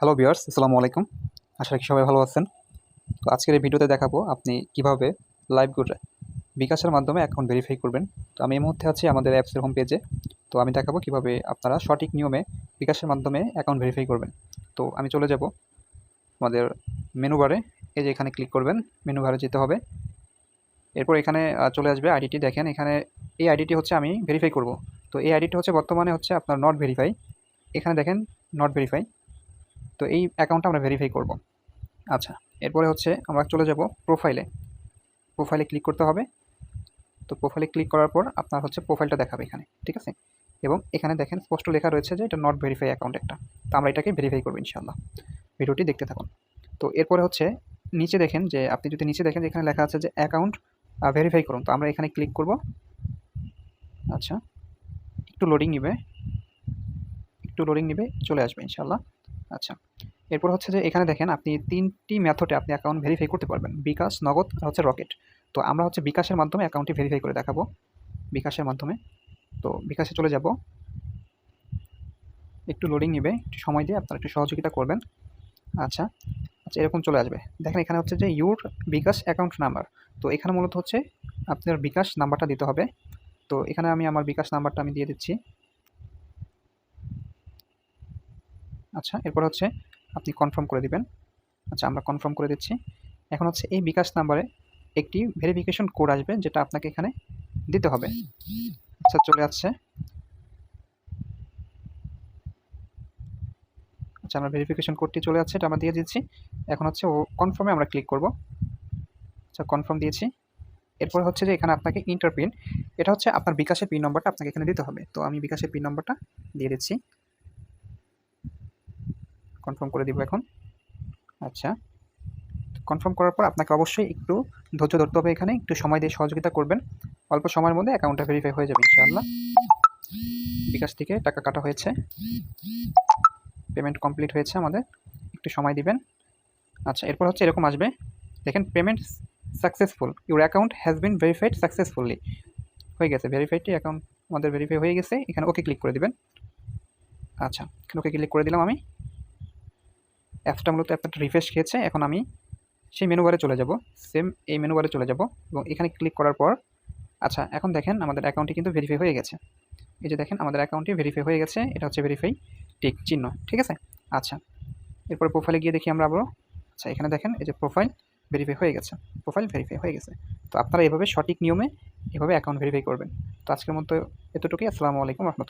Hello বিয়ার্স আসসালামু আলাইকুম আশা রাখি সবাই ভালো আছেন তো আজকের এই ভিডিওতে দেখাবো আপনি কীভাবে লাইভ গুড বিকাশের মাধ্যমে অ্যাকাউন্ট ভেরিফাই করবেন তো আমি এই মুহূর্তে আছি আমাদের অ্যাপসের হোম পেজে তো আমি দেখাবো কীভাবে আপনারা সঠিক নিয়মে বিকাশের মাধ্যমে অ্যাকাউন্ট ভেরিফাই করবেন তো আমি চলে যাব আমাদের মেনু বারে এই যে এখানে ক্লিক করবেন মেনু বারে যেতে হবে এরপর এখানে চলে আসবে আইডিটি দেখেন এখানে এই আইডিটি হচ্ছে আমি ভেরিফাই করব। তো এই আইডিটি হচ্ছে বর্তমানে হচ্ছে আপনার নট ভেরিফাই এখানে দেখেন নট ভেরিফাই তো এই অ্যাকাউন্টটা আমরা ভেরিফাই করব। আচ্ছা এরপরে হচ্ছে আমরা চলে যাব প্রোফাইলে প্রোফাইলে ক্লিক করতে হবে। তো প্রোফাইলে ক্লিক করার পর আপনার হচ্ছে প্রোফাইলটা দেখাবে এখানে, ঠিক আছে? এবং এখানে দেখেন স্পষ্ট লেখা রয়েছে যে এটা নট ভেরিফাই অ্যাকাউন্ট একটা। তো আমরা এটাকে ভেরিফাই করব ইনশাল্লাহ ভিডিওটি দেখতে থাকুন। তো এরপরে হচ্ছে নিচে দেখেন যে, আপনি যদি নিচে দেখেন এখানে লেখা আছে যে অ্যাকাউন্ট ভেরিফাই করুন। তো আমরা এখানে ক্লিক করব। আচ্ছা একটু লোডিং নিবে। একটু লোডিং নিবে, চলে আসবে ইনশাল্লাহ আচ্ছা এরপর হচ্ছে যে এখানে দেখেন আপনি তিনটি মেথডে আপনি অ্যাকাউন্ট ভেরিফাই করতে পারবেন। বিকাশ, নগদ আর হচ্ছে রকেট। তো আমরা হচ্ছে বিকাশের মাধ্যমে অ্যাকাউন্টটি ভেরিফাই করে দেখাবো। বিকাশের মাধ্যমে। তো বিকাশে চলে যাব। একটু লোডিং নেবে, একটু সময় দিয়ে আপনারা একটু সহযোগিতা করবেন। আচ্ছা আচ্ছা এরকম চলে আসবে। দেখেন এখানে হচ্ছে যে ইউর বিকাশ অ্যাকাউন্ট নাম্বার তো এখানে মূলত হচ্ছে আপনার বিকাশ নাম্বারটা দিতে হবে। তো এখানে আমি আমার বিকাশ নাম্বারটা আমি দিয়ে দিচ্ছি। আচ্ছা এরপর হচ্ছে আপনি কনফার্ম করে দিবেন। আচ্ছা আমরা কনফার্ম করে দিচ্ছি। এখন হচ্ছে এই বিকাশ নাম্বারে একটি ভেরিফিকেশন কোড আসবে, যেটা আপনাকে এখানে দিতে হবে। আচ্ছা চলে আসছে। আচ্ছা আমরা ভেরিফিকেশন কোডটি চলে যাচ্ছে এটা আমরা দিয়ে দিচ্ছি। এখন হচ্ছে ও কনফার্মে আমরা ক্লিক করব। আচ্ছা কনফার্ম দিয়েছি। এরপর হচ্ছে যে এখানে আপনাকে ইন্টার পিন এটা হচ্ছে আপনার বিকাশের পিন নম্বরটা আপনাকে এখানে দিতে হবে। তো আমি বিকাশের পিন নম্বরটা দিয়ে দিচ্ছি। কনফার্ম করে দিব এখন। আচ্ছা। কনফার্ম করার পর আপনাকে অবশ্যই একটু ধৈর্য ধরতে হবে এখানে। একটু সময় দিয়ে সহযোগিতা করবেন। অল্প সময়ের মধ্যে অ্যাকাউন্টটা ভেরিফাই হয়ে যাবে, ইনশাআল্লাহ। বিকাশ থেকে টাকা কাটা হয়েছে। পেমেন্ট কমপ্লিট হয়েছে আমাদের। একটু সময় দিবেন। আচ্ছা এরপর হচ্ছে এরকম আসবে। দেখেন payment successful your account has been verified successfully হয়ে গেছে ভেরিফাইডটি অ্যাকাউন্ট আমাদের ভেরিফাই হয়ে গেছে। এখানে ওকে ক্লিক করে দিবেন। আচ্ছা ওকে ক্লিক করে দিলাম আমি। অ্যাপসটা মূলত অ্যাপটা রিফ্রেশ খেয়েছে। এখন আমি সেই মেনু বারে চলে যাব। সেম এই মেনু বারে চলে যাব এবং এখানে ক্লিক করার পর আচ্ছা এখন দেখেন আমাদের অ্যাকাউন্টটি কিন্তু ভেরিফাই হয়ে গেছে। এই যে দেখেন, আমাদের অ্যাকাউন্টটি ভেরিফাই হয়ে গেছে। এটা হচ্ছে ভেরিফাই টিক চিহ্ন, ঠিক আছে? আচ্ছা এরপরে প্রোফাইলে গিয়ে দেখি আমরা আবারও। আচ্ছা এখানে দেখেন, এই যে প্রোফাইল ভেরিফাই হয়ে গেছে। প্রোফাইল ভেরিফাই হয়ে গেছে। তো আপনারা এভাবে সঠিক নিয়মে এভাবে অ্যাকাউন্ট ভেরিফাই করবেন। তো আজকের মতো এতটুকুই। আসসালামু আলাইকুম রহমতুল্লাহ।